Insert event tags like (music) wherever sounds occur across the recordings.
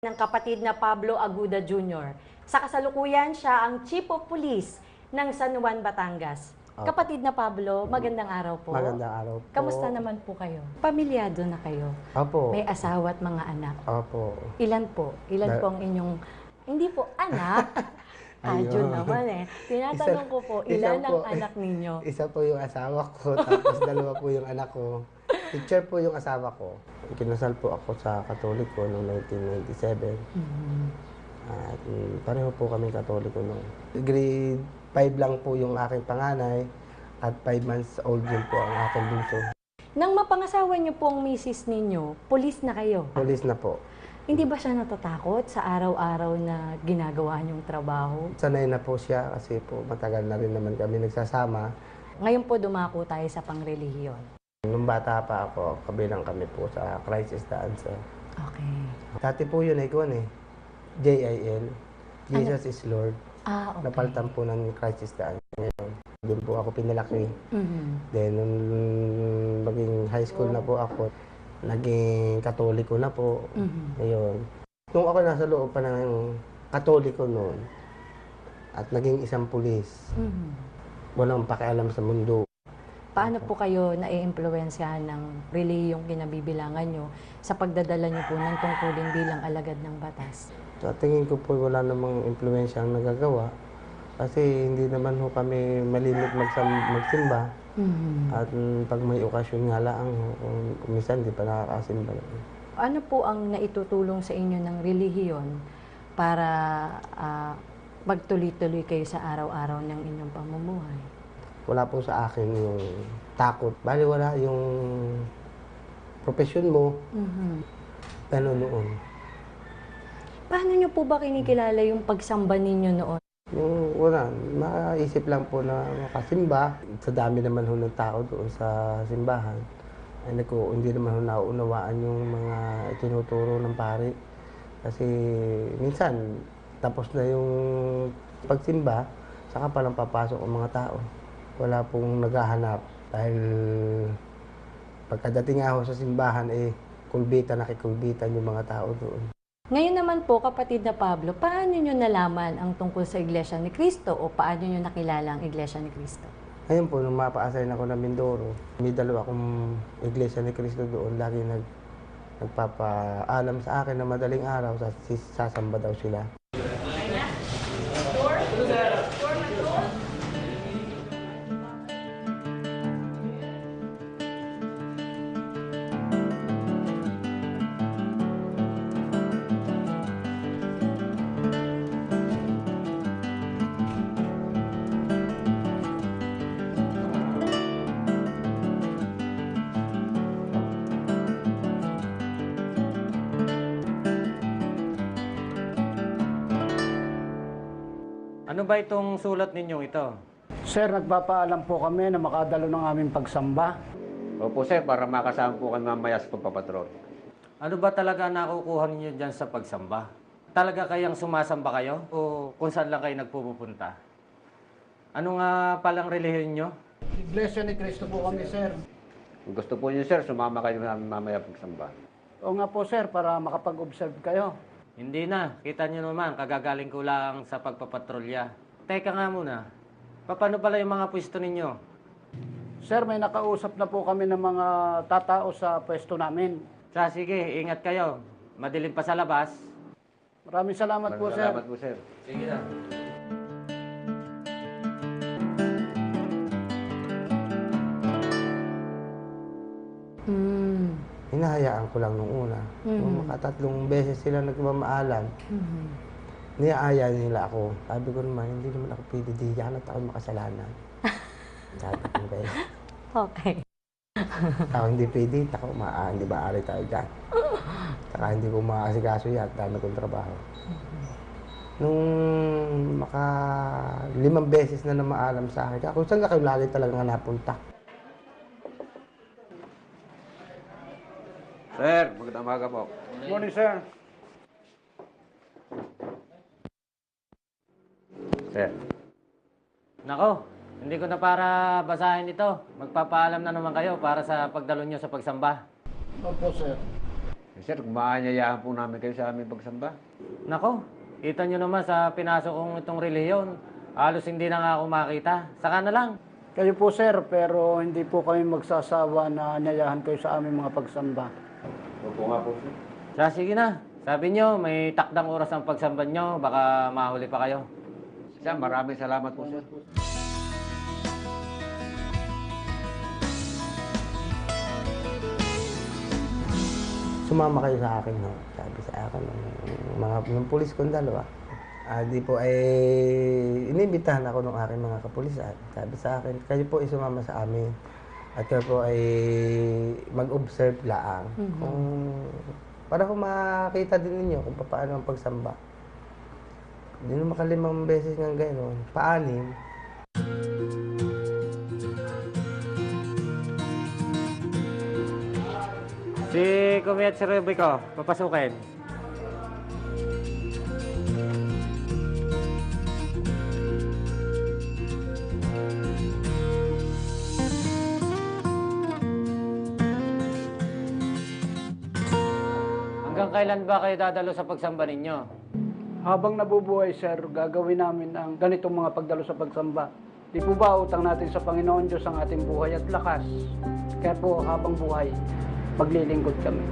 ng kapatid na Pablo Aguda Jr. Sa kasalukuyan, siya ang Chief of Police ng San Juan, Batangas. Opo. Kapatid na Pablo, magandang araw po. Magandang araw po. Kamusta naman po kayo? Pamilyado na kayo. Opo. May asawa at mga anak. Opo. Ilan po? Ilan Da- po ang inyong... Hindi po, anak. (laughs) Ayun. naman eh. Tinatanong ko po, isa ilan ang po. anak ninyo? (laughs) Isa po yung asawa ko, tapos (laughs) dalawa po yung anak ko. Teacher po yung asawa ko. Kinasal po ako sa Katoliko noong 1997. Mhm. At mm, pareho po kami Katoliko noon. Grade 5 lang po yung aking panganay at 5 months old din po ang aking bunso. Nang mapangasawa niyo po ang misis ninyo, pulis na kayo. Police na po. Hindi ba siya natatakot sa araw-araw na ginagawa niyong trabaho? Sanay na po siya kasi po matagal na rin naman kami nagsasama. Ngayon po dumako tayo sa pangrelihiyon. Nung bata pa ako, kabilang kami po sa Crisis Dance. Okay. Dati po yun ay kuwan eh. J-I-L. Jesus is Lord. Ah, okay. Napalitan po ng Crisis Dance ngayon. Doon po ako pinalaki. Mhm. Then, nung maging high school na po ako, naging katoliko na po. Mhm. Ngayon. Nung ako nasa loob pa ng katoliko noon, at naging isang pulis, Mhm. walang pakialam sa mundo. Paano po kayo naiimpluwensyahan ng relihiyong kinabibilangan nyo sa pagdadala nyo po ng tungkulin bilang alagad ng batas? Sa tingin ko po wala namang impluensya ang nagagawa kasi hindi naman ho kami malimit magsimba Mhm. at mm, pag may okasyon nga lang kung minsan di pa nakakasimba. Ano po ang naitutulong sa inyo ng relihiyon para ah, magtuloy-tuloy kayo sa araw-araw ng inyong pamumuhay? Wala po sa akin yung takot. Bali wala yung profesyon mo, Mhm. ano noon. Paano nyo po ba kinikilala yung pagsamba ninyo noon? Yung wala, maisip lang po na makasimba. Sa dami naman ho ng tao doon sa simbahan. Ay naku, hindi naman ho nauunawaan yung mga tinuturo ng pari. Kasi minsan, tapos na yung pagsimba, saka palang papasok ang mga tao. Wala pong naghahanap dahil pagkadating ho sa simbahan, eh, kulbita, nakikulbitan yung mga tao doon. Ngayon naman po, kapatid na Pablo, paano nyo nalaman ang tungkol sa Iglesia ni Cristo o paano nyo nakilala ang Iglesia ni Cristo? Ngayon po, nung mapa-assign ako ng Mindoro, may dalawa akong iglesia ni Cristo doon. Lagi nag, nagpapaalam sa akin na madaling araw, sa, sasamba daw sila. Sulat ninyong ito? Sir, nagpapaalam po kami na makadalo ng aming pagsamba. Opo sir, para makasama po kami mamaya sa pagpapatrol. Ano ba talaga nakukuha ninyo dyan sa pagsamba? Talaga kayang sumasamba kayo? O kung saan lang kayo nagpupunta? Ano nga palang relihiyon nyo? Iglesia ni Cristo po kami, sir. Kung gusto po niyo sir, sumama kayo namin mamaya pagsamba. O nga po, sir, para makapag-observe kayo. Hindi na. Kita nyo naman, kagagaling ko lang sa pagpapatrolya. Teka nga muna. Paano pala yung mga pwesto ninyo? Sir, may nakausap na po kami ng mga tatao sa pwesto namin. Sa sige, ingat kayo. Madilim pa sa labas. Maraming salamat po, sir. Salamat po sir. Sige na. Hmm. Hinahayaan ko lang nung una. Nung makatatlong beses sila nagmamaalam, Mhm. Niaaya nila ako. Sabi ko naman, hindi naman ako pwede di yan at ako makasalanan. (laughs) Sabi ko guys, Okay. (laughs) ako hindi pwede, ako maa, hindi maaari tayo dyan. Saka hindi ko maasikaso yan, dami kong trabaho. Nung maka limang beses na namaalam sa akin, ako saan ka kayo lagi talaga nga napunta? Sir, magandang umaga po. Good morning, sir. Sir, Nako, hindi ko na para basahin ito. Magpapaalam na naman kayo para sa pagdalo nyo sa pagsamba. Opo, sir. Sir, maanyayahan po namin kayo sa aming pagsamba. Nako, kita nyo naman sa pinasok kong itong relihiyon. Halos hindi na nga ako makita. Saka na lang. Kayo po sir, pero hindi po kami magsasawa na anyayahan kayo sa aming mga pagsamba. Opo nga po, sir. Siya, sige na. Sabi nyo, may takdang oras ang pagsamba nyo. Baka mahuli pa kayo. Sir, maraming salamat po, sir. Sumama kayo sa akin, no? Sabi sa akin, ng mga ng pulis kong dalawa. Ah, di po ay inibitahan ako ng aking mga kapulisan. Sabi sa akin, kayo po ay sumama sa amin. At kayo po ay mag-observe laang. Kung, para kung makita din ninyo kung paano ang pagsamba. Hindi na makalimang beses ng gano'n. Paanim. Si Kumiat si Rubico, papasukin. Hanggang kailan ba kayo dadalo sa pagsamba ninyo? Habang nabubuhay sir, gagawin namin ang ganitong mga pagdalo sa pagsamba. Di po ba utang natin sa Panginoon Diyos ang ating buhay at lakas? Kaya po habang buhay, maglilingkod kami.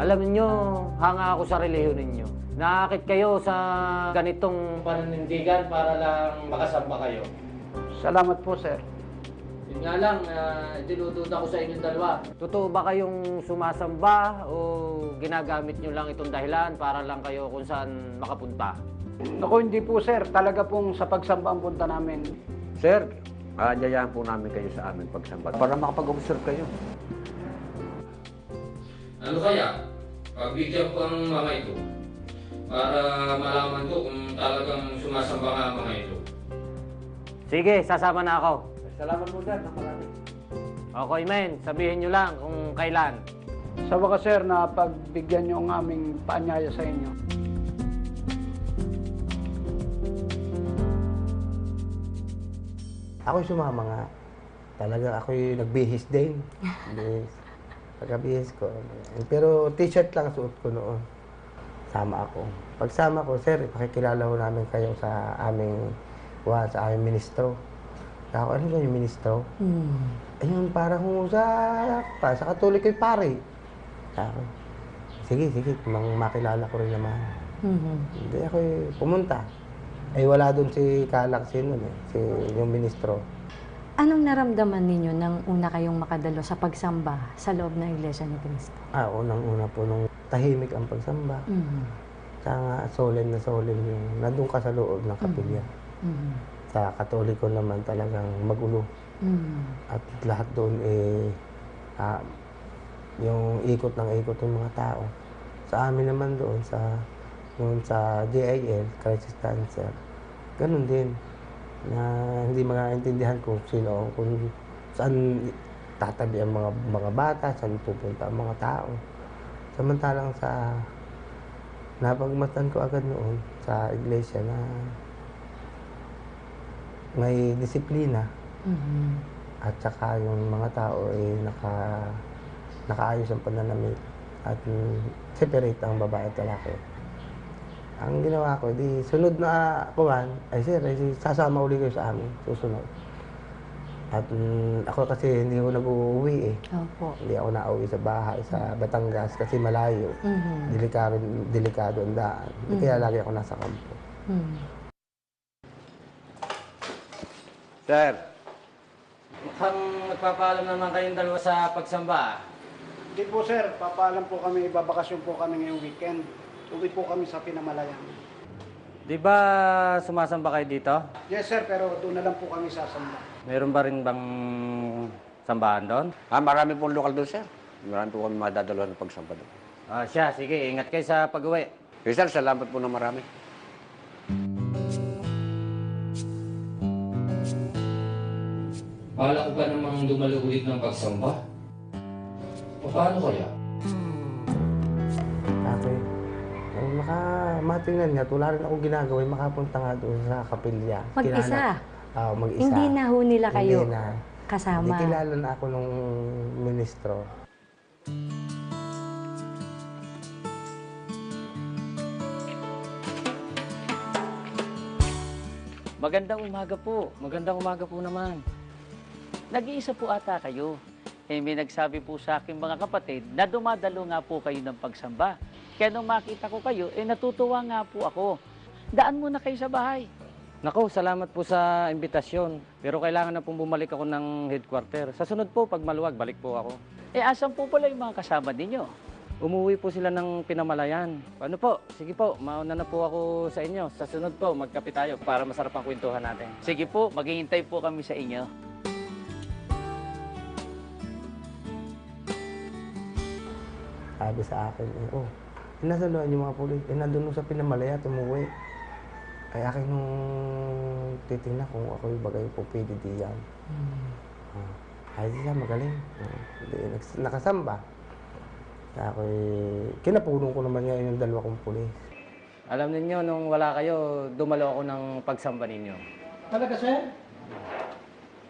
Alam niyo, hanga ako sa relihiyon ninyo. Naakit kayo sa ganitong pananindigan para lang makasamba kayo. Salamat po sir. Yun nga lang, uh, dinududa ko sa inyong dalawa. Totoo ba kayong sumasamba o ginagamit nyo lang itong dahilan para lang kayo kung saan makapunta? Naku, hindi po sir. Talaga pong sa pagsamba ang punta namin. Sir, aanyayahan po namin kayo sa aming pagsamba para makapag-observe kayo. Ano kaya? Pagbigyan ko ang mga ito para malaman ko kung talagang sumasamba nga ang mga ito. Sige, sasama na ako. Salamat po, sir. ng marami. Okay, men. Sabihin nyo lang kung kailan. Sa wakas sir, na pagbigyan nyo ang aming paanyaya sa inyo. Ako sumama nga. Talaga ako yung nagbihis din. (laughs) Bihis. Pagkabihis ko. Pero t-shirt lang suot ko noon. Sama ako. Pagsama ko, sir, pakikilala ko namin kayo sa aming wa, sa aming ministro. Sabi ko, ano ba yung ministro? Hmm. Ayun, parang sa, pa, sa katolik ko'y pare. Sabi sige, sige, mang makilala ko rin naman. Mhm. Hindi ako pumunta. Eh wala doon si Kalak si, nun, eh, si yung ministro. Anong naramdaman ninyo nang una kayong makadalo sa pagsamba sa loob ng Iglesia ni Cristo? Ah, unang-una po nung tahimik ang pagsamba. Mhm. Saka solemn na solemn yung nandun ka sa loob ng kapilya. Mhm. Sa katoliko naman talagang magulo. Mhm. At lahat doon eh, ah, yung ikot ng ikot ng mga tao. Sa amin naman doon, sa noon sa JIL, Crisis Cancer, ganun din. Na hindi maintindihan kung sino, kung saan tatabi ang mga mga bata, saan pupunta ang mga tao. Samantalang sa napagmasdan ko agad noon sa iglesia na may disiplina Mhm. at saka yung mga tao ay naka nakaayos ang pananamit at separate ang babae at lalaki. Ang ginawa ko, di sunod na kuwan, ay sir, ay sasama uli kayo sa amin, susunod. At mm, ako kasi hindi ko nag-uuwi eh. Opo. Hindi ako nauwi sa bahay, sa Batangas kasi malayo. Mhm. Delikado, delikado ang daan. Kaya lagi ako nasa kampo. Mhm. Sir, Mukhang magpapaalam naman kayong dalawa sa pagsamba. Hindi po sir, papaalam po kami, ibabakasyon po kami ngayong weekend. Uwi po kami sa Pinamalayan. Di ba sumasamba kayo dito? Yes sir, pero doon na lang po kami sasamba. Meron ba rin bang sambahan doon? ah, marami pong lokal doon, sir. Marami po kami madadalawan ng pagsamba doon. Ah, siya, sige, ingat kayo sa pag-uwi. Okay, sir, salamat po ng marami. Bala ko ba namang dumalo ng pagsamba? O paano kaya? Hmm. Ate, kung maka matingnan nga, wala rin akong ginagawa, makapunta nga doon sa kapilya. Mag-isa? Oo, ah, mag-isa. Hindi na ho nila kayo Hindi na. kasama? Hindi kilala na ako nung ministro. Magandang umaga po. Magandang umaga po naman. Nag-iisa po ata kayo. Eh, may nagsabi po sa akin mga kapatid na dumadalo nga po kayo ng pagsamba. Kaya nung makita ko kayo, eh natutuwa nga po ako. Daan muna kayo sa bahay. Nako, salamat po sa imbitasyon. Pero kailangan na pong bumalik ako ng headquarter. Sa sunod po, pag maluwag, balik po ako. Eh, asan po pala yung mga kasama ninyo? Umuwi po sila ng pinamalayan. Ano po? Sige po, mauna na po ako sa inyo. Sa sunod po, magkape tayo para masarap ang kwentuhan natin. Sige po, maghihintay po kami sa inyo. Sabi sa akin, eh, oh, inasaluhan yung mga pulis. Eh, nandun nung sa Pinamalaya, tumuwi. Ay akin nung titingnan kung ako yung bagay po pwede diyan. Ah, ay siya, magaling. Di, nags- nakasamba. Kaya ako eh, kinapulong ko naman ngayon yung dalawa kong pulis. Alam ninyo, nung wala kayo, dumalo ako ng pagsamba ninyo. Talaga, sir?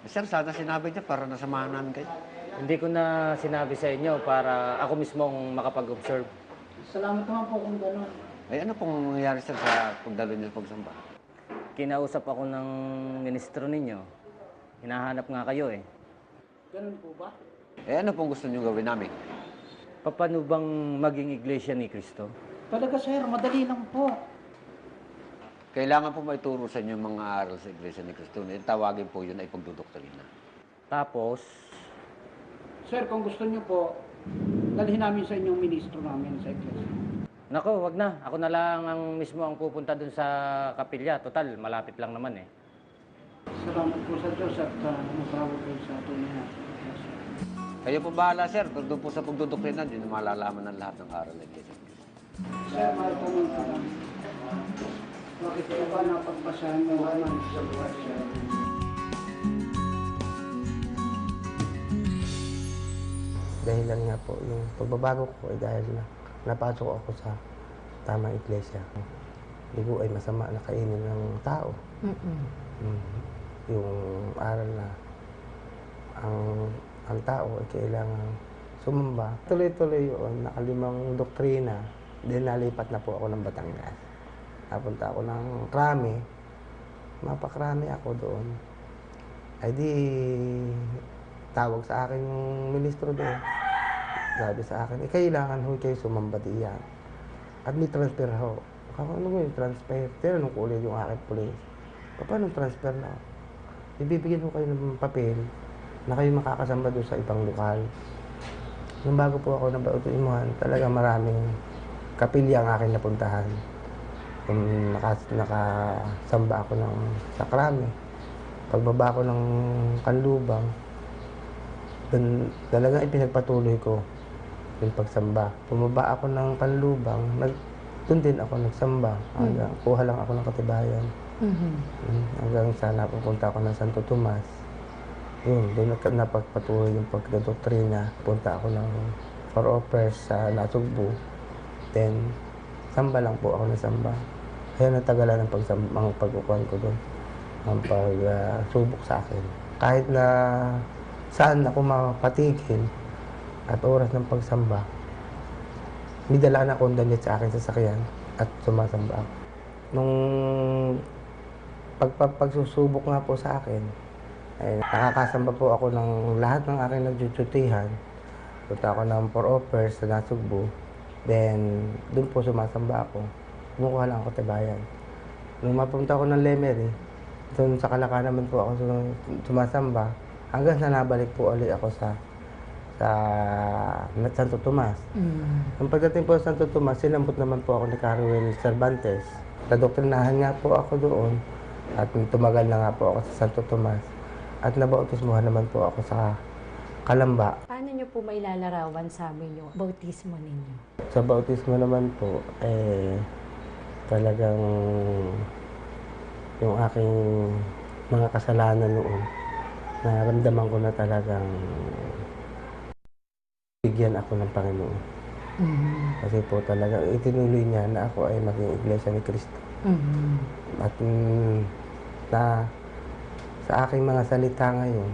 Sir, sana sinabi niya para nasamahan namin kayo. Hindi ko na sinabi sa inyo para ako mismo ang makapag-observe. Salamat naman po kung gano'n. Ay, ano pong nangyayari sir sa pagdalo niyo sa pagsamba? Kinausap ako ng ministro ninyo. Hinahanap nga kayo eh. Ganun po ba? Eh, ano pong gusto niyo gawin namin? Paano bang maging iglesia ni Kristo? Talaga, sir. Madali lang po. Kailangan po maituro sa inyo yung mga aral sa Iglesia ni Cristo. Eh, tawagin po yun ay pagdudoktrina. Tapos, Sir, kung gusto niyo po, dalhin namin sa inyong ministro namin sa iglesia. nako, wag na. Ako na lang ang mismo ang pupunta dun sa kapilya. Total, malapit lang naman eh. Salamat po sa Diyos at uh, masawa kayo sa tunay na. Kayo po bahala, sir. Pero doon po sa pagdudoktrina, yun ang malalaman ng lahat ng aral ng Cristo. Sir, tanong ka lang. Bakit po ba napagpasahan mo naman sa buhay siya? Dahil lang nga po, yung pagbabago ko ay dahil na napasok ako sa tamang iglesia. Hindi po ay masama na kainin ng tao. Mm-mm. Mm. Yung aral na ang ang tao ay kailangan sumamba. Tuloy-tuloy yun, nakalimang doktrina. Then nalipat na po ako ng Batangas. Napunta ako ng Krami. Mapakrami ako doon. Ay di, tawag sa akin yung ministro doon. Sabi sa akin, eh kailangan ho kayo sumamba diyan. At may transfer ho. Ako, ano mo yung transfer? Tinanong ko ulit yung aking police. Paano transfer na? Ibibigyan ko kayo ng papel na kayo makakasamba doon sa ibang lokal. Nung bago po ako nabautuimuhan, talaga maraming kapilya ang aking napuntahan. Kung naka, nakasamba ako ng sakrame, pagbaba ko ng kanlubang, dun, talagang ipinagpatuloy ko yung pagsamba. Pumaba ako ng kanlubang, nag, doon din ako nagsamba. Hanggang, kuha lang ako ng katibayan. Mhm. Mm, Hanggang sa napupunta ako ng Santo Tomas. Yun, doon napagpatuloy yung pagdodoktrina. Punta ako ng for offers sa Nasugbu. Then, samba lang po ako ng samba. Kaya natagalan ang pagsamba, ang pagkukuhan ko doon. Ang pagsubok sa akin. Kahit na saan ako mapatigil at oras ng pagsamba, may dala na akong damit sa akin sa sakyan at sumasamba ako. Nung pag, pag, pagsusubok nga po sa akin, eh, nakakasamba po ako ng lahat ng aking nagjutsutihan. Punta ako ng for offers sa Nasugbu. Then, doon po sumasamba ako. Kumukuha lang ako tibayan. Nung mapunta ako ng Lemery, doon sa Kalaka naman po ako sum- sumasamba. Hanggang sa nabalik po ulit ako sa sa Santo Tomas. Mm. Nung pagdating po sa Santo Tomas, sinambot naman po ako ni Caruel Cervantes. Nadoktrinahan nga po ako doon at tumagal na nga po ako sa Santo Tomas. At nabautismuhan naman po ako sa Kalamba. Paano niyo po mailalarawan sa amin yung bautismo ninyo? Sa bautismo naman po, eh, talagang yung aking mga kasalanan noon, naramdaman ko na talagang bigyan ako ng Panginoon. Mhm. Kasi po talaga itinuloy niya na ako ay maging iglesia ni Kristo. Mhm. At mm, na sa aking mga salita ngayon,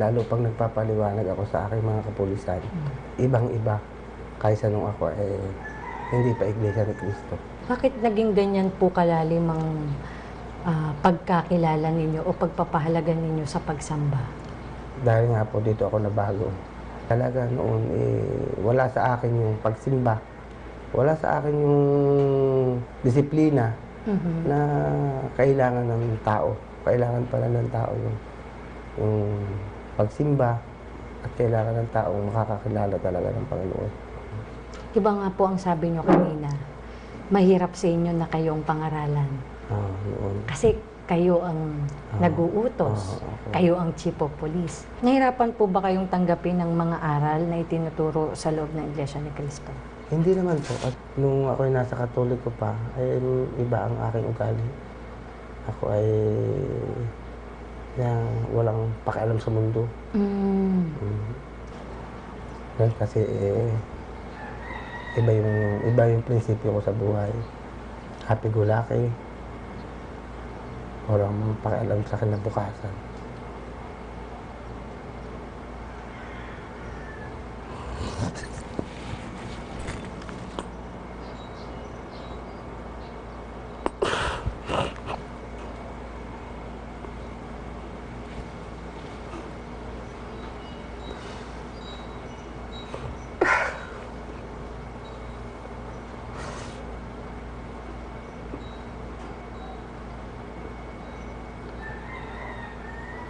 lalo pag nagpapaliwanag ako sa aking mga kapulisan, ibang-iba kaysa nung ako eh hindi pa iglesia ni Kristo. Bakit naging ganyan po kalalim ang ah, pagkakilala ninyo o pagpapahalaga ninyo sa pagsamba? Dahil nga po dito ako nabago. Talaga noon, eh, wala sa akin yung pagsimba. Wala sa akin yung disiplina Mhm. na kailangan ng tao. Kailangan pala ng tao yung, yung pagsimba at kailangan ng tao makakakilala talaga ng Panginoon. Iba nga po ang sabi nyo kanina, mahirap sa inyo na kayong pangaralan. Ah, noon. Kasi kayo ang Ah. nag-uutos. Ah, okay. Kayo ang chief of police. Nahirapan po ba kayong tanggapin ng mga aral na itinuturo sa loob ng Iglesia ni Cristo? Hindi naman po. At nung ako ay nasa katoliko pa, ay iba ang aking ugali. Ako ay na walang pakialam sa mundo. Mm. Mm. Kasi eh, iba yung iba yung prinsipyo ko sa buhay. Happy go lucky. Walang pakialam sa kinabukasan.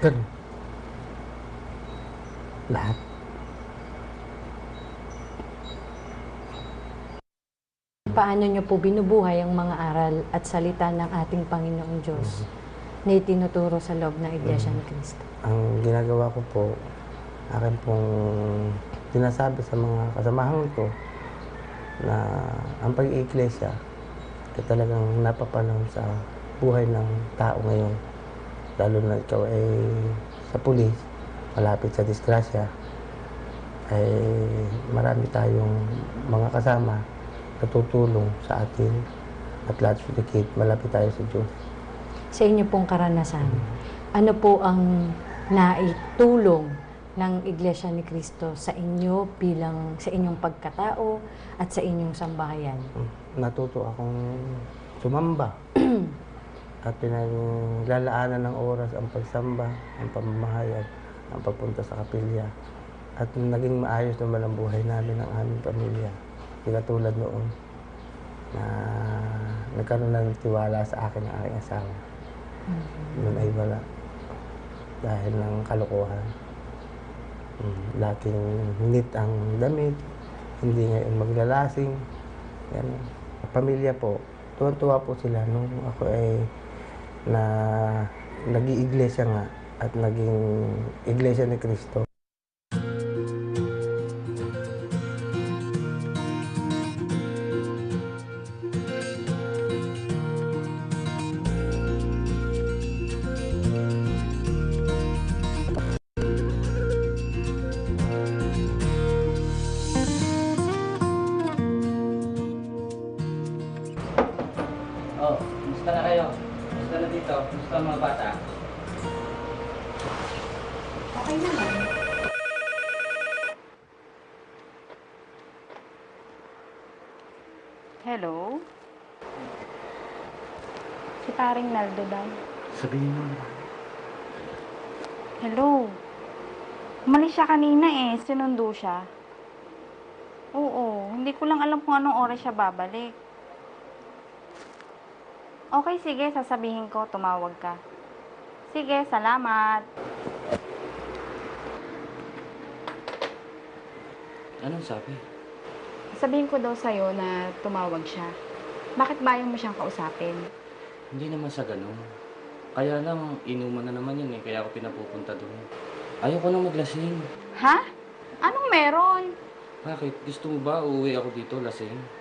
Ganun. Lahat. Paano nyo po binubuhay ang mga aral at salita ng ating Panginoong Diyos na itinuturo sa loob ng Iglesia ni Cristo? Ang ginagawa ko po, akin pong sinasabi sa mga kasamahan ko na ang pag-iiglesia ay talagang napapanahon sa buhay ng tao ngayon. Lalo na ikaw ay sa pulis, malapit sa disgrasya, ay marami tayong mga kasama na tutulong sa atin at lahat sulikit, malapit tayo sa Diyos. Sa inyo pong karanasan, ano po ang naitulong ng Iglesia ni Cristo sa inyo bilang sa inyong pagkatao at sa inyong sambahayan? natuto akong sumamba (clears throat) at pinaglalaanan ng oras ang pagsamba, ang pamamahayag, ang pagpunta sa kapilya. At naging maayos naman ang buhay namin ng aming pamilya. Katulad noon na nagkaroon ng tiwala sa akin ang aking asawa. Noon ay wala. Dahil ng kalokohan. Mm, Laking nit ang damit, hindi ngayon maglalasing. Yan. Pamilya po, tuwan-tuwa po sila nung ako ay na nag-iiglesia nga at naging iglesia ni Cristo. Oh, kumusta na kayo? Kumusta na dito? Kumusta ang mga bata? Okay naman. Hello? Si paring Naldo daw. Sabihin mo. Hello? Umalis siya kanina eh. Sinundo siya. Oo. Hindi ko lang alam kung anong oras siya babalik. Okay, sige. Sasabihin ko. Tumawag ka. Sige, salamat. Anong sabi? Sabihin ko daw sa'yo na tumawag siya. Bakit ba ayaw mo siyang kausapin? Hindi naman sa ganun. Kaya lang, inuman na naman yun eh, kaya ako pinapupunta doon. Ayoko na maglasing. Ha? Anong meron? Bakit? Gusto mo ba uuwi ako dito lasing?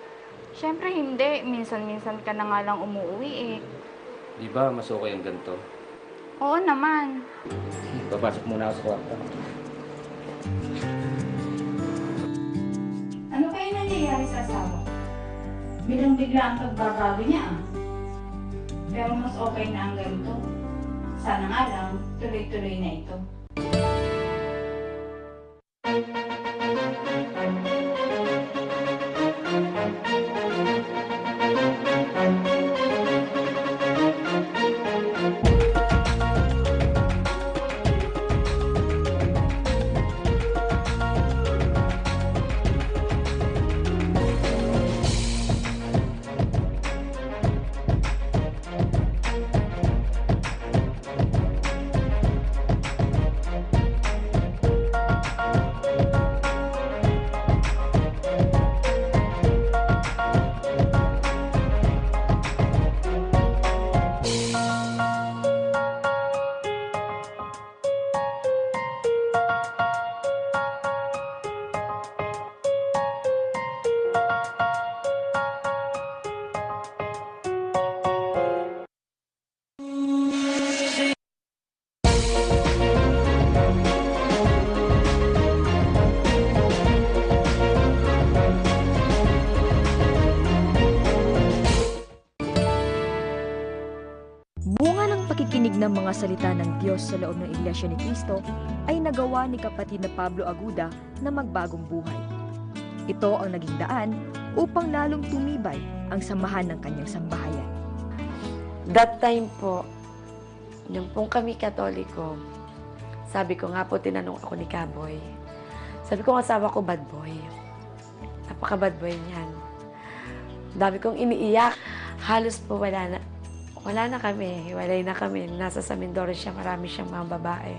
Siyempre hindi. Minsan-minsan ka na nga lang umuwi eh. Di ba mas okay ang ganito? Oo naman. Papasok muna ako sa kwarto. Ano kaya nangyayari sa asawa? Bilang bigla ang pagbabago niya ah. Pero mas okay na ang ganito. Sana nga lang, tuloy-tuloy na ito. Pakikinig ng mga salita ng Diyos sa loob ng Iglesia ni Cristo ay nagawa ni kapatid na Pablo Aguda na magbagong buhay. Ito ang naging daan upang lalong tumibay ang samahan ng kanyang sambahayan. That time po, nung pong kami katoliko, sabi ko nga po, tinanong ako ni Kaboy. Sabi ko, asawa ko, bad boy. Napaka bad boy niyan. Dami kong iniiyak. Halos po wala na. Wala na kami. Hiwalay na kami. Nasa sa Mindoro siya. Marami siyang mga babae.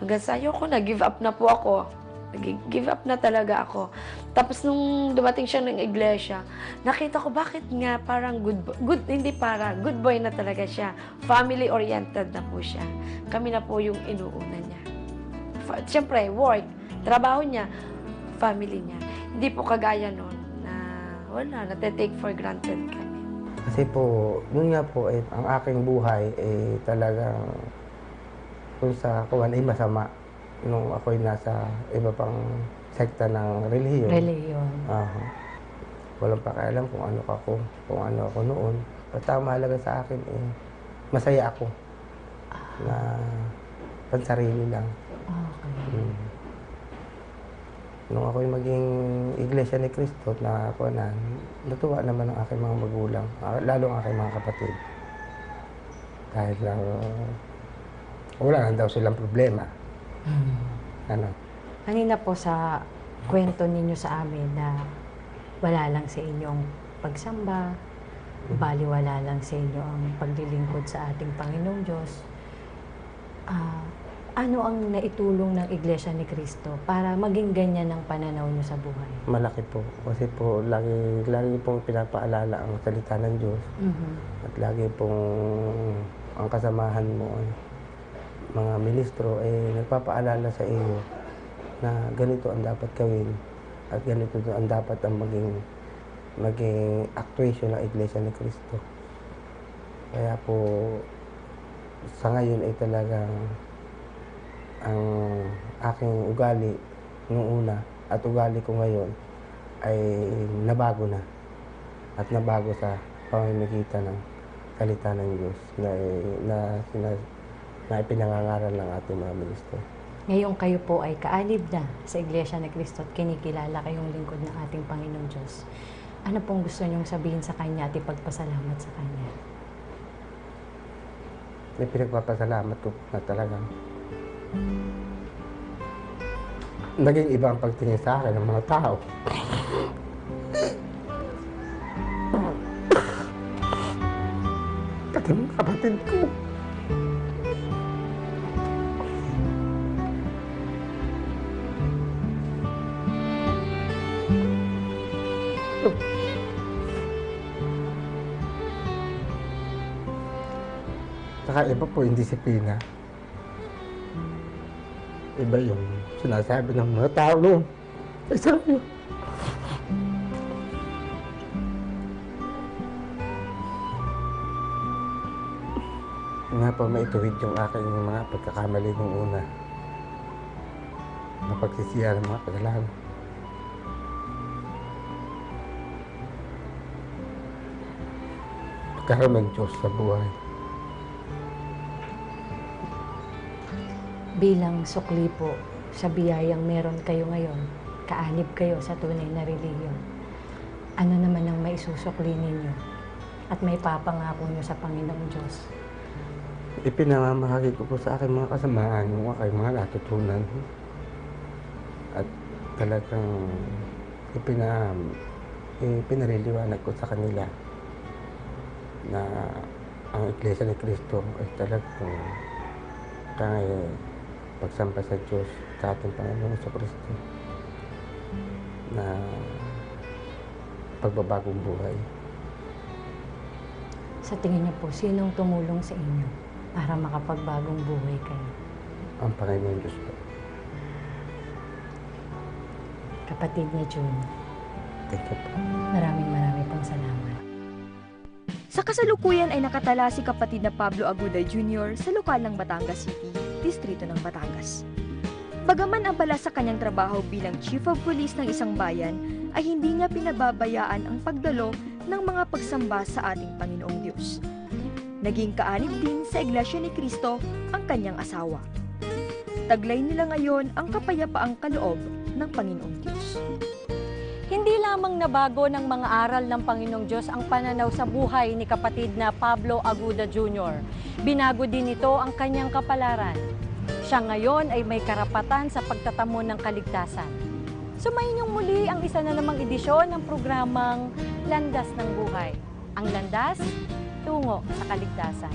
Hanggang sa ayoko na. Give up na po ako. Nag-give up na talaga ako. Tapos nung dumating siya ng iglesia, nakita ko bakit nga parang good boy. Good, hindi para. Good boy na talaga siya. Family-oriented na po siya. Kami na po yung inuuna niya. Fa- Siyempre, work, trabaho niya, family niya. Hindi po kagaya noon na wala, nate-take for granted kami. Kasi po, yun nga po, eh, ang aking buhay, eh, talagang kung sa kuwan ay masama. Nung ako'y nasa iba pang sekta ng relihiyon. Reliyon. Aha. Walang pakialam kung ano ako, kung ano ako noon. Basta ang mahalaga sa akin, eh, masaya ako. Na pansarili lang. Okay. Mm. Nung ako'y maging iglesia ni Cristo na ako na, natuwa naman ang aking mga magulang, ah, lalo ang aking mga kapatid. Dahil lang, wala lang daw silang problema. Ano? Kanina po sa kwento ninyo sa amin na wala lang sa inyong pagsamba, baliwala lang sa inyo ang paglilingkod sa ating Panginoong Diyos. Ah, ano ang naitulong ng Iglesia ni Cristo para maging ganyan ang pananaw nyo sa buhay? Malaki po. Kasi po, lagi, lagi pong pinapaalala ang salita ng Diyos. Mhm. At lagi pong ang kasamahan mo, ay mga ministro, eh, nagpapaalala sa iyo na ganito ang dapat gawin at ganito ang dapat ang maging maging actuation ng Iglesia ni Cristo. Kaya po, sa ngayon ay talagang ang aking ugali nung una at ugali ko ngayon ay nabago na at nabago sa pamamagitan ng salita ng Diyos na, na, na, na ipinangangaral ng ating mga ministro. Ngayon kayo po ay kaalib na sa Iglesia ni Cristo at kinikilala kayong lingkod ng ating Panginoong Diyos. Ano pong gusto niyong sabihin sa Kanya at ipagpasalamat sa Kanya? May pinagpapasalamat ko na talagang naging iba ang pagtingin sa akin ng mga tao. Pati mga kapatid ko. Saka iba po yung disiplina. Iba yung sinasabi ng mga tao noon. Isa yun. Nga pa maituwid yung aking mga pagkakamali nung una. Napagsisiya ng mga kasalanan. Pagkaroon ng Diyos sa buhay. Bilang sukli po sa biyayang meron kayo ngayon, kaanib kayo sa tunay na relihiyon, ano naman ang maisusukli ninyo at may papangako nyo sa Panginoong Diyos? Ipinamamahagi ko po sa aking mga kasamaan yung aking mga natutunan. At talagang ipina, ipinariliwanag ko sa kanila na ang Iglesia ni Cristo ay talagang kaya pagsamba sa Diyos sa ating Panginoon sa Kristo na pagbabagong buhay. Sa tingin niyo po, sinong tumulong sa inyo para makapagbagong buhay kayo? Ang Panginoon Diyos po. Kapatid niya June, Thank you po. maraming maraming pong salamat. Sa kasalukuyan ay nakatala si kapatid na Pablo Aguda Jr. sa lokal ng Batangas City, distrito ng Batangas. Bagaman abala sa kanyang trabaho bilang Chief of Police ng isang bayan, ay hindi niya pinababayaan ang pagdalo ng mga pagsamba sa ating Panginoong Diyos. Naging kaanib din sa Iglesia ni Cristo ang kanyang asawa. Taglay nila ngayon ang kapayapaang kaloob ng Panginoong Diyos. Lamang nabago ng mga aral ng Panginoong Diyos ang pananaw sa buhay ni kapatid na Pablo Aguda Jr. Binago din ito ang kanyang kapalaran. Siya ngayon ay may karapatan sa pagtatamo ng kaligtasan. Sumayin niyong muli ang isa na namang edisyon ng programang Landas ng Buhay. Ang landas tungo sa kaligtasan.